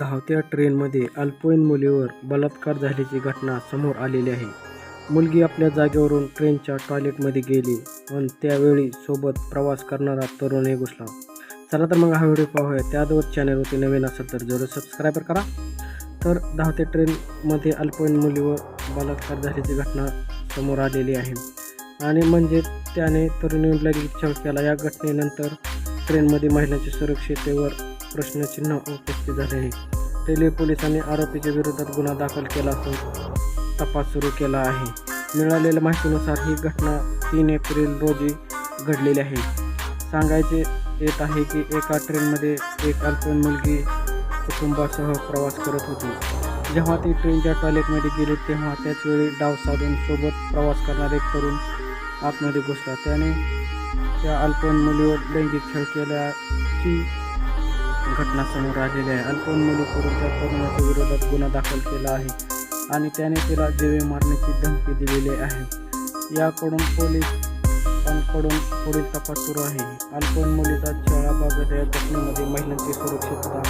धावत्या ट्रेनमध्ये अल्पवयीन मुलीवर बलात्कार झाल्याची घटना समोर आलेली आहे. मुलगी आपल्या जागेवरून ट्रेनच्या टॉयलेटमध्ये गेली पण त्यावेळी सोबत प्रवास करणारा तरुणही घुसला. चला तर मग हा व्हिडिओ पाहूया. त्याचवर चॅनलवरती नवीन असेल तर जरूर सबस्क्राईबर करा. तर धावत्या ट्रेनमध्ये अल्पवयीन मुलीवर बलात्कार झाल्याची घटना समोर आलेली आहे. आणि म्हणजे त्याने तरुणीवर लगेच केला. या घटनेनंतर ट्रेनमध्ये महिलांच्या सुरक्षितेवर प्रश्नचिन्ह उपस्थित झाले आहे. रेल्वे पोलिसांनी आरोपीच्या विरोधात गुन्हा दाखल केला असून तपास सुरू केला आहे. मिळालेल्या माहितीनुसार ही घटना तीन एप्रिल रोजी घडलेली आहे. सांगायचे येत आहे की एका ट्रेनमध्ये एक अल्पवयीन मुलगी कुटुंबासह प्रवास करत होती. जेव्हा ती ट्रेनच्या टॉयलेटमध्ये गेली तेव्हा त्याच वेळी डाव साधून सोबत प्रवास करणारे एक तरुण आतमध्ये घुसला. त्याने त्या अल्पवयीन मुलीवर लैंगिक छळ केल्याची घटना समोर आलेली आहे. अल्पवयीन मुलीकडून त्या तरुणाच्या विरोधात गुन्हा दाखल केला आहे आणि त्याने तिला जीवे मारण्याची धमकी दिलेली आहे. याकडून पोलिसांकडून पुढील तपास सुरू आहे. अल्पवयीन मुलीचा छळाबाबत या घटनेमध्ये महिलांची सुरक्षितता